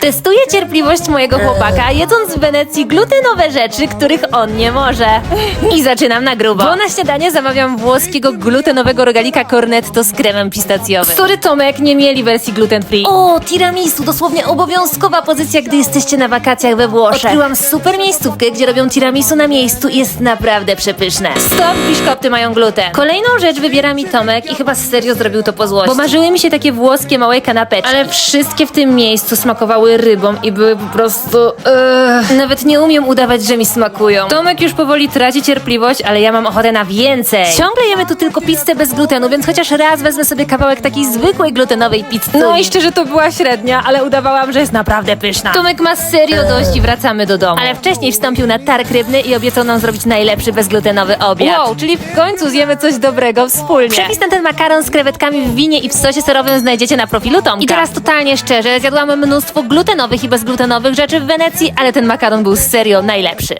Testuję cierpliwość mojego chłopaka, jedząc w Wenecji glutenowe rzeczy, których on nie może. I zaczynam na grubo. Bo na śniadanie zamawiam włoskiego glutenowego rogalika cornetto z kremem pistacjowym. Sorry Tomek, nie mieli wersji gluten free. O, tiramisu, dosłownie obowiązkowa pozycja, gdy jesteście na wakacjach we Włoszech. Odkryłam super miejscówkę, gdzie robią tiramisu na miejscu i jest naprawdę przepyszne. Stop, biszkopty mają gluten. Kolejną rzecz wybiera mi Tomek i chyba serio zrobił to po złości. Bo marzyły mi się takie włoskie małe kanapeczki, ale wszystkie w tym miejscu smakowały rybą i były po prostu... Ugh. Nawet nie umiem udawać, że mi smakują. Tomek już powoli traci cierpliwość, ale ja mam ochotę na więcej. Ciągle jemy tu tylko pizzę bez glutenu, więc chociaż raz wezmę sobie kawałek takiej zwykłej glutenowej pizzy. No i szczerze to była średnia, ale udawałam, że jest naprawdę pyszna. Tomek ma serio dość i wracamy do domu. Ale wcześniej wstąpił na targ rybny i obiecał nam zrobić najlepszy bezglutenowy obiad. Wow, czyli w końcu zjemy coś dobrego wspólnie. Przepis na ten makaron z krewetkami w winie i w sosie serowym znajdziecie na profilu Tomka. I teraz totalnie szczerze, zjadłam mnóstwo glutenowych i bezglutenowych rzeczy w Wenecji, ale ten makaron był serio najlepszy.